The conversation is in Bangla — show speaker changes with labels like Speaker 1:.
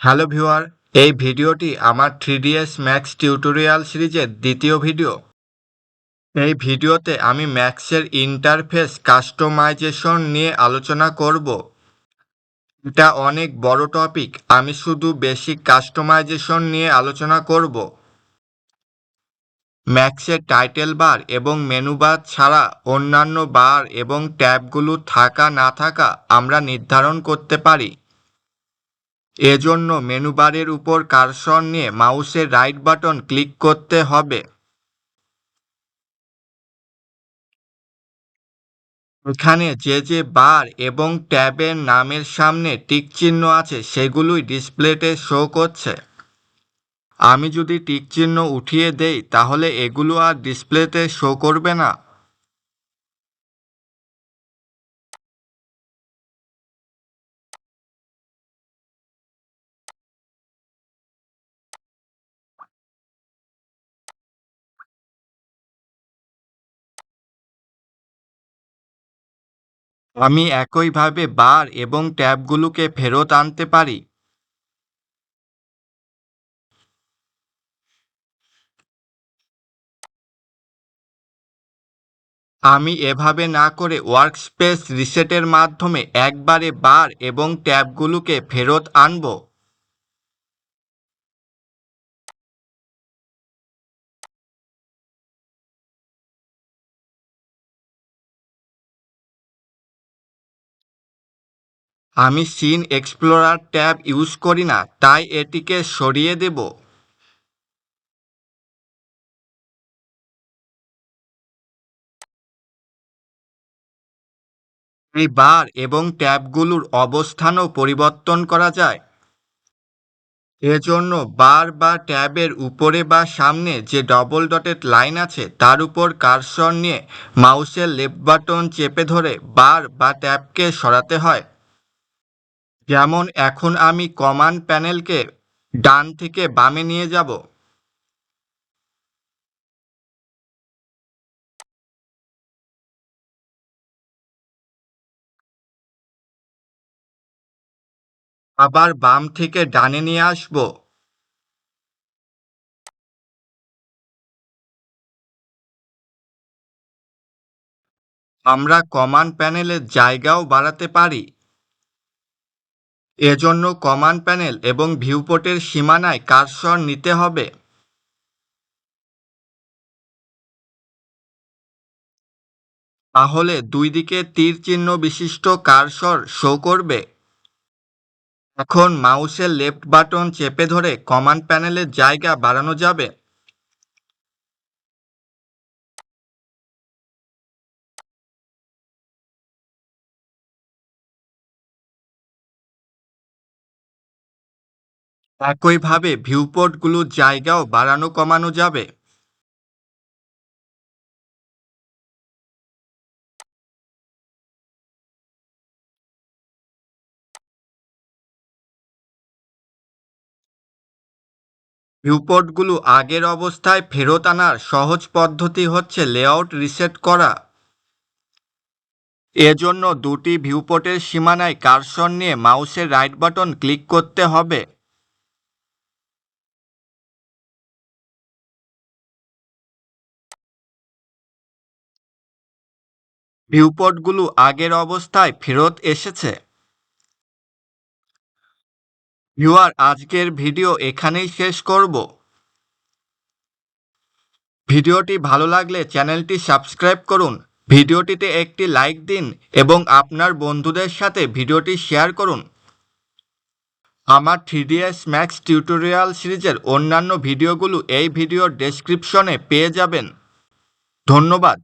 Speaker 1: হ্যালো ভিউয়ার, এই ভিডিওটি আমার থ্রিডিএস ম্যাক্স টিউটোরিয়াল সিরিজের দ্বিতীয় ভিডিও। এই ভিডিওতে আমি ম্যাক্সের ইন্টারফেস কাস্টমাইজেশন নিয়ে আলোচনা করব। এটা অনেক বড় টপিক, আমি শুধু বেসিক কাস্টমাইজেশন নিয়ে আলোচনা করব। ম্যাক্সের টাইটেল বার এবং মেনু বার ছাড়া অন্যান্য বার এবং ট্যাবগুলো থাকা না থাকা আমরা নির্ধারণ করতে পারি। এজন্য মেনু বারের উপর কার্সর নিয়ে মাউসের রাইট বাটন ক্লিক করতে হবে। এখানে যে যে বার এবং ট্যাবের নামের সামনে টিক চিহ্ন আছে, সেগুলোই ডিসপ্লেতে শো করছে। আমি যদি টিক চিহ্ন উঠিয়ে দেই, তাহলে এগুলো আর ডিসপ্লেতে শো করবে না। আমি একইভাবে বার এবং ট্যাবগুলোকে ফেরত আনতে পারি। আমি এভাবে না করে ওয়ার্কস্পেস রিসেটের মাধ্যমে একবারে বার এবং ট্যাবগুলোকে ফেরত আনব। আমি সিন এক্সপ্লোরার ট্যাব ইউজ করি না, তাই এটিকে সরিয়ে দেব। এই বার এবং ট্যাবগুলোর অবস্থানও পরিবর্তন করা যায়। এজন্য বার বা ট্যাবের উপরে বা সামনে যে ডবল ডটেড লাইন আছে, তার উপর কার্সর নিয়ে মাউসের লেফট বাটন চেপে ধরে বার বা ট্যাবকে সরাতে হয়। যেমন এখন আমি কমান্ড প্যানেলকে ডান থেকে বামে নিয়ে যাব। আবার বাম থেকে ডানে নিয়ে আসব। আমরা কমান্ড প্যানেলের জায়গাও বাড়াতে পারি। এজন্য কমান্ড প্যানেল এবং ভিউপোর্টের সীমানায় কার্সর নিতে হবে। তাহলে দুই দিকে তীর চিহ্ন বিশিষ্ট কার্সর শো করবে। এখন মাউসের লেফট বাটন চেপে ধরে কমান্ড প্যানেলের জায়গা বাড়ানো যাবে। একইভাবে ভিউপোর্টগুলোর জায়গাও বাড়ানো, কমানো যাবে। ভিউপোর্টগুলো আগের অবস্থায় ফেরত আনার সহজ পদ্ধতি হচ্ছে লেআউট রিসেট করা। এজন্য দুটি ভিউপোর্টের সীমানায় কার্সর নিয়ে মাউসের রাইট বাটন ক্লিক করতে হবে। ভিউপোর্টগুলো আগের অবস্থায় ফেরত এসেছে। ভিউয়ার, আজকের ভিডিও এখানেই শেষ করব। ভিডিওটি ভালো লাগলে চ্যানেলটি সাবস্ক্রাইব করুন। ভিডিওটিতে একটি লাইক দিন এবং আপনার বন্ধুদের সাথে ভিডিওটি শেয়ার করুন। আমার থ্রিডিএস ম্যাক্স টিউটোরিয়াল সিরিজের অন্যান্য ভিডিওগুলো এই ভিডিওর ডেসক্রিপশনে পেয়ে যাবেন। ধন্যবাদ।